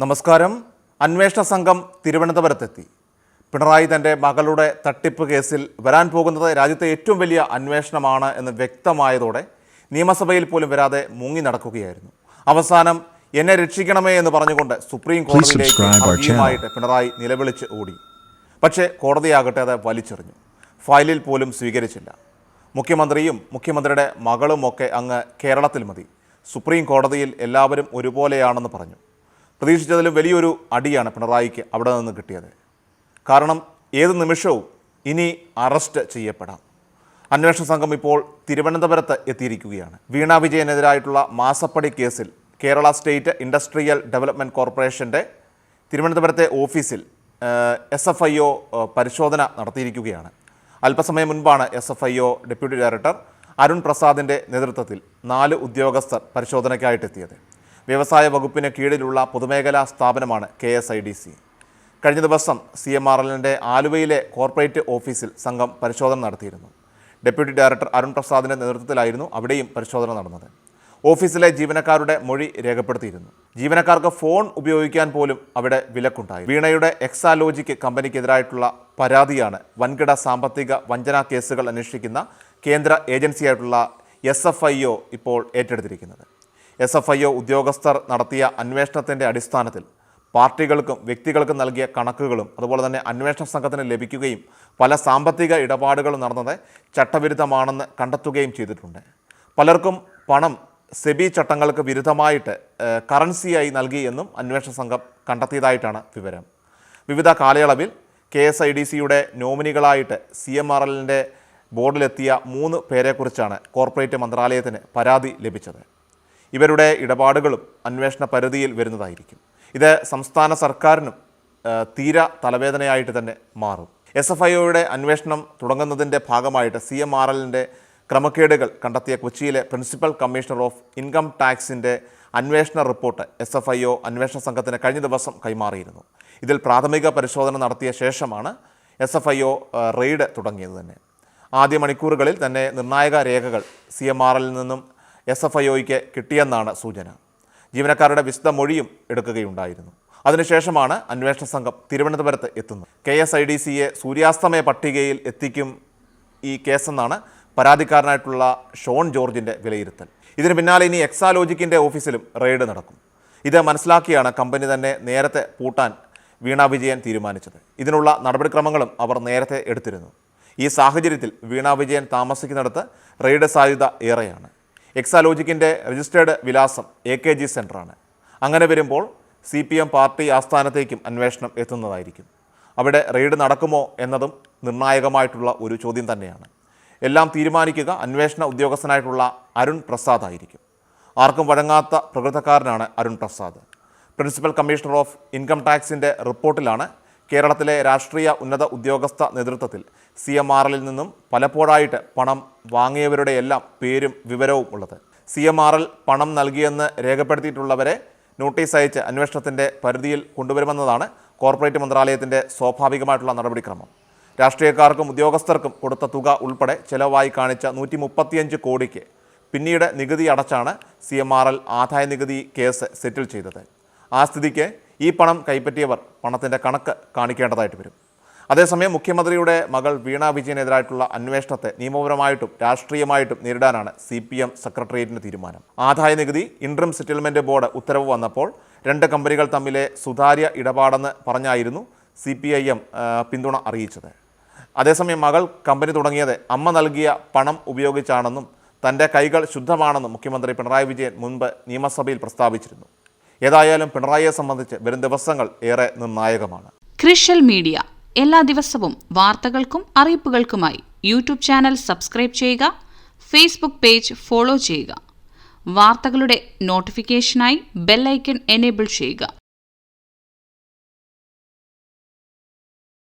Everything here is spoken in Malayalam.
നമസ്കാരം. അന്വേഷണ സംഘം തിരുവനന്തപുരത്തെത്തി. പിണറായി തന്റെ മകളുടെ തട്ടിപ്പ് കേസിൽ വരാൻ പോകുന്നത് രാജ്യത്തെ ഏറ്റവും വലിയ അന്വേഷണമാണ് എന്ന് വ്യക്തമായതോടെ നിയമസഭയിൽ പോലും വരാതെ മുങ്ങി നടക്കുകയായിരുന്നു. അവസാനം എന്നെ രക്ഷിക്കണമേ എന്ന് പറഞ്ഞുകൊണ്ട് സുപ്രീം കോടതിയിലേക്ക് ഹർജിയുമായിട്ട് പിണറായി നിലവിളിച്ച് ഓടി. പക്ഷേ കോടതിയാകട്ടെ അത് വലിച്ചെറിഞ്ഞു. ഫയലിൽ പോലും സ്വീകരിച്ചില്ല. മുഖ്യമന്ത്രിയും മുഖ്യമന്ത്രിയുടെ മകളുമൊക്കെ അങ്ങ് കേരളത്തിൽ മതി. സുപ്രീം കോടതിയിൽ എല്ലാവരും ഒരുപോലെയാണെന്ന് പറഞ്ഞു. പ്രതീക്ഷിച്ചതിലും വലിയൊരു അടിയാണ് പിണറായിക്ക് അവിടെ നിന്ന് കിട്ടിയത്. കാരണം ഏത് നിമിഷവും ഇനി അറസ്റ്റ് ചെയ്യപ്പെടാം. അന്വേഷണ സംഘം ഇപ്പോൾ തിരുവനന്തപുരത്ത് എത്തിയിരിക്കുകയാണ്. വീണ വിജയനെതിരായിട്ടുള്ള മാസപ്പടി കേസിൽ കേരള സ്റ്റേറ്റ് ഇൻഡസ്ട്രിയൽ ഡെവലപ്മെന്റ് കോർപ്പറേഷന്റെ തിരുവനന്തപുരത്തെ ഓഫീസിൽ എസ് എഫ് ഐ ഒ പരിശോധന നടത്തിയിരിക്കുകയാണ്. അല്പസമയം മുൻപാണ് S F I O deputy director Arun പ്രസാദിന്റെ നേതൃത്വത്തിൽ നാല് ഉദ്യോഗസ്ഥർ പരിശോധനയ്ക്കായിട്ടെത്തിയത്. വ്യവസായ വകുപ്പിന് കീഴിലുള്ള പൊതുമേഖലാ സ്ഥാപനമാണ് K S I D C. കഴിഞ്ഞ ദിവസം സി എം ആർ എല്ലിന്റെ ആലുവയിലെ കോർപ്പറേറ്റ് ഓഫീസിൽ സംഘം പരിശോധന നടത്തിയിരുന്നു. ഡെപ്യൂട്ടി ഡയറക്ടർ അരുൺ പ്രസാദിന്റെ നേതൃത്വത്തിലായിരുന്നു അവിടെയും പരിശോധന നടന്നത്. ഓഫീസിലെ ജീവനക്കാരുടെ മൊഴി രേഖപ്പെടുത്തിയിരുന്നു. ജീവനക്കാർക്ക് ഫോൺ ഉപയോഗിക്കാൻ പോലും അവിടെ വിലക്കുണ്ടായി. വീണയുടെ എക്സാലോജിക്ക് കമ്പനിക്കെതിരായിട്ടുള്ള പരാതിയാണ് വൻകിട സാമ്പത്തിക വഞ്ചനാ കേസുകൾ അന്വേഷിക്കുന്ന കേന്ദ്ര ഏജൻസിയായിട്ടുള്ള എസ് ഇപ്പോൾ ഏറ്റെടുത്തിരിക്കുന്നത്. എസ് എഫ് ഐ ഒ ഉദ്യോഗസ്ഥർ നടത്തിയ അന്വേഷണത്തിന്റെ അടിസ്ഥാനത്തിൽ പാർട്ടികൾക്കും വ്യക്തികൾക്കും നൽകിയ കണക്കുകളും അതുപോലെ തന്നെ അന്വേഷണ സംഘത്തിന് ലഭിക്കുകയും പല സാമ്പത്തിക ഇടപാടുകളും നടന്നത് ചട്ടവിരുദ്ധമാണെന്ന് കണ്ടെത്തുകയും ചെയ്തിട്ടുണ്ട്. പലർക്കും പണം സെബി ചട്ടങ്ങൾക്ക് വിരുദ്ധമായിട്ട് കറൻസിയായി നൽകി എന്നും അന്വേഷണ സംഘം കണ്ടെത്തിയതായിട്ടാണ് വിവരം. വിവിധ കാലയളവിൽ കെ എസ് ഐ ഡി സിയുടെ നോമിനികളായിട്ട് സി എം ആർ എല്ലിന്റെ ബോർഡിലെത്തിയ മൂന്ന് പേരെക്കുറിച്ചാണ് കോർപ്പറേറ്റ് മന്ത്രാലയത്തിന് പരാതി ലഭിച്ചത്. ഇവരുടെ ഇടപാടുകളും അന്വേഷണ പരിധിയിൽ വരുന്നതായിരിക്കും. ഇത് സംസ്ഥാന സർക്കാരിനും തീര തലവേദനയായിട്ട് തന്നെ മാറും. എസ് എഫ് ഐഒയുടെ അന്വേഷണം തുടങ്ങുന്നതിന്റെ ഭാഗമായിട്ട് സി എം ആർ എല്ലിന്റെ ക്രമക്കേടുകൾ കണ്ടെത്തിയ കൊച്ചിയിലെ പ്രിൻസിപ്പൽ കമ്മീഷണർ ഓഫ് ഇൻകം ടാക്സിന്റെ അന്വേഷണ report S F I O അന്വേഷണ സംഘത്തിന് കഴിഞ്ഞ ദിവസം കൈമാറിയിരുന്നു. ഇതിൽ പ്രാഥമിക പരിശോധന നടത്തിയ ശേഷമാണ് S F I O raid തുടങ്ങിയത് തന്നെ. ആദ്യ മണിക്കൂറുകളിൽ തന്നെ നിർണായക രേഖകൾ സി എം ആർ എല്ലിൽ നിന്നും എസ് എഫ് ഐ ഒയ്ക്ക് കിട്ടിയെന്നാണ് സൂചന. ജീവനക്കാരുടെ വിശദ മൊഴിയും എടുക്കുകയുണ്ടായിരുന്നു. അതിനുശേഷമാണ് അന്വേഷണ സംഘം തിരുവനന്തപുരത്ത് എത്തുന്നത്. കെ എസ് ഐ ഡി സിയെ സൂര്യാസ്തമയ പട്ടികയിൽ എത്തിക്കും ഈ കേസെന്നാണ് പരാതിക്കാരനായിട്ടുള്ള ഷോൺ ജോർജിന്റെ വിലയിരുത്തൽ. ഇതിന് പിന്നാലെ ഇനി എക്സാലോജിക്കിന്റെ ഓഫീസിലും റെയ്ഡ് നടക്കും. ഇത് മനസ്സിലാക്കിയാണ് കമ്പനി തന്നെ നേരത്തെ പൂട്ടാൻ വീണ വിജയൻ തീരുമാനിച്ചത്. ഇതിനുള്ള നടപടിക്രമങ്ങളും അവർ നേരത്തെ എടുത്തിരുന്നു. ഈ സാഹചര്യത്തിൽ വീണ വിജയൻ താമസിക്കുന്നിടത്ത് റെയ്ഡ് സാധ്യത ഏറെയാണ്. എക്സാലോജിക്കിന്റെ രജിസ്റ്റേർഡ് വിലാസം എ കെ ജി സെന്ററാണ് അങ്ങനെ വരുമ്പോൾ സി പി എം പാർട്ടി ആസ്ഥാനത്തേക്കും അന്വേഷണം എത്തുന്നതായിരിക്കും. അവിടെ റെയ്ഡ് നടക്കുമോ എന്നതും നിർണായകമായിട്ടുള്ള ഒരു ചോദ്യം തന്നെയാണ്. എല്ലാം തീരുമാനിക്കുക അന്വേഷണ ഉദ്യോഗസ്ഥനായിട്ടുള്ള അരുൺ പ്രസാദ് ആയിരിക്കും. ആർക്കും വഴങ്ങാത്ത പ്രകൃതക്കാരനാണ് Arun Prasad. Principal commissioner of income ടാക്സിന്റെ റിപ്പോർട്ടിലാണ് കേരളത്തിലെ രാഷ്ട്രീയ ഉന്നത ഉദ്യോഗസ്ഥ നേതൃത്വത്തിൽ സി എം ആർ എല്ലിൽ നിന്നും പലപ്പോഴായിട്ട് പണം വാങ്ങിയവരുടെ എല്ലാം പേരും വിവരവും ഉള്ളത്. സി എം ആർ എൽ പണം നൽകിയെന്ന് രേഖപ്പെടുത്തിയിട്ടുള്ളവരെ നോട്ടീസ് അയച്ച് അന്വേഷണത്തിന്റെ പരിധിയിൽ കൊണ്ടുവരുമെന്നതാണ് കോർപ്പറേറ്റ് മന്ത്രാലയത്തിന്റെ സ്വാഭാവികമായിട്ടുള്ള നടപടിക്രമം. രാഷ്ട്രീയക്കാർക്കും ഉദ്യോഗസ്ഥർക്കും കൊടുത്ത തുക ഉൾപ്പെടെ ചെലവായി കാണിച്ച നൂറ്റി മുപ്പത്തിയഞ്ച് കോടിക്ക് പിന്നീട് നികുതി അടച്ചാണ് സി എം ആർ എൽ ആദായ നികുതി കേസ് സെറ്റിൽ ചെയ്തത്. ആ സ്ഥിതിക്ക് ഈ പണം കൈപ്പറ്റിയവർ പണത്തിന്റെ കണക്ക് കാണിക്കേണ്ടതായിട്ട് വരും. അതേസമയം മുഖ്യമന്ത്രിയുടെ മകൾ വീണ വിജയനെതിരായിട്ടുള്ള അന്വേഷണത്തെ നിയമപരമായിട്ടും രാഷ്ട്രീയമായിട്ടും നേരിടാനാണ് സി പി എം സെക്രട്ടേറിയറ്റിന്റെ തീരുമാനം. ആദായ നികുതി ഇൻട്രം സെറ്റിൽമെന്റ് ബോർഡ് ഉത്തരവ് വന്നപ്പോൾ രണ്ട് കമ്പനികൾ തമ്മിലെ സുതാര്യ ഇടപാടെന്ന് പറഞ്ഞായിരുന്നു സി പി ഐ എം പിന്തുണ അറിയിച്ചത്. അതേസമയം മകൾ കമ്പനി തുടങ്ങിയത് അമ്മ നൽകിയ പണം ഉപയോഗിച്ചാണെന്നും തന്റെ കൈകൾ ശുദ്ധമാണെന്നും മുഖ്യമന്ത്രി പിണറായി വിജയൻ മുൻപ് നിയമസഭയിൽ പ്രസ്താവിച്ചിരുന്നു. ഏതായാലും പിണറായിയെ സംബന്ധിച്ച് വരും ദിവസങ്ങൾ ഏറെ നിർണായകമാണ്. Crucial media. എല്ലാ ദിവസവും വാർത്തകൾക്കും അറിയിപ്പുകൾക്കുമായി യൂട്യൂബ് ചാനൽ സബ്സ്ക്രൈബ് ചെയ്യുക ഫേസ്ബുക്ക് പേജ് ഫോളോ ചെയ്യുക. വാർത്തകളുടെ നോട്ടിഫിക്കേഷനായി ബെല്ലൈക്കൺ എനേബിൾ ചെയ്യുക.